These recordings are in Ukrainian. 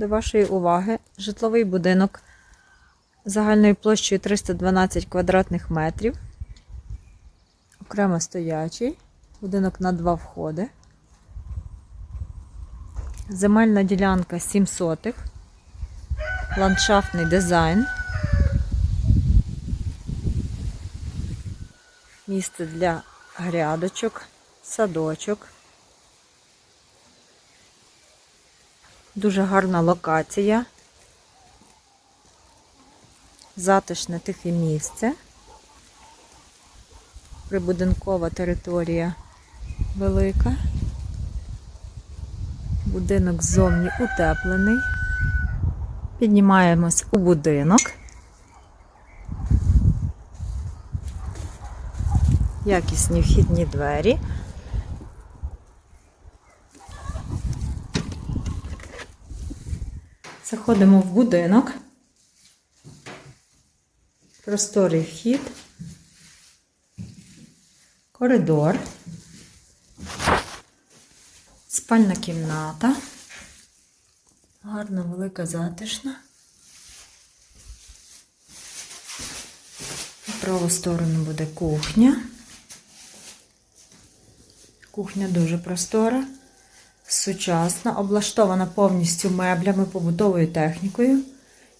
до вашої уваги житловий будинок загальною площею 312 квадратних метрів. Окремо стоячий. Будинок на два входи. Земельна ділянка 7 сотих. Ландшафтний дизайн. Місце для грядочок, садочок. Дуже гарна локація. Затишне тихе місце. Прибудинкова територія велика. Будинок ззовні утеплений. Піднімаємось у будинок. Якісні вхідні двері. Заходимо в будинок. Просторий вхід. Коридор. Спальна кімната. Гарна, велика, затишна. По праву сторону буде кухня. Кухня дуже простора, сучасна, облаштована повністю меблями, побутовою технікою.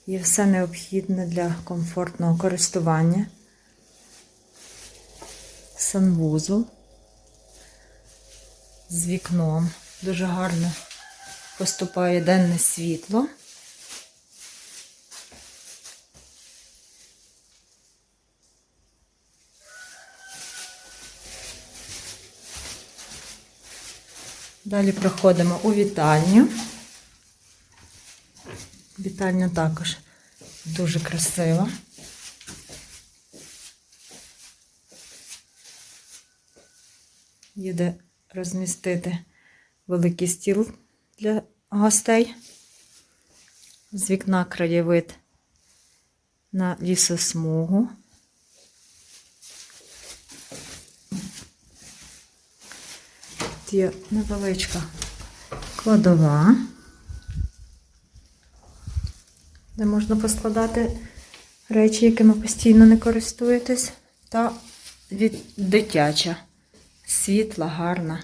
Є все необхідне для комфортного користування. Санвузол з вікном. Дуже гарно поступає денне світло. Далі проходимо у вітальню. Вітальня також дуже красива. Є де розмістити великий стіл для гостей. З вікна краєвид на лісосмугу. Тут є невеличка кладова, де можна поскладати речі, якими постійно не користуєтесь, та від дитяча, світла, гарна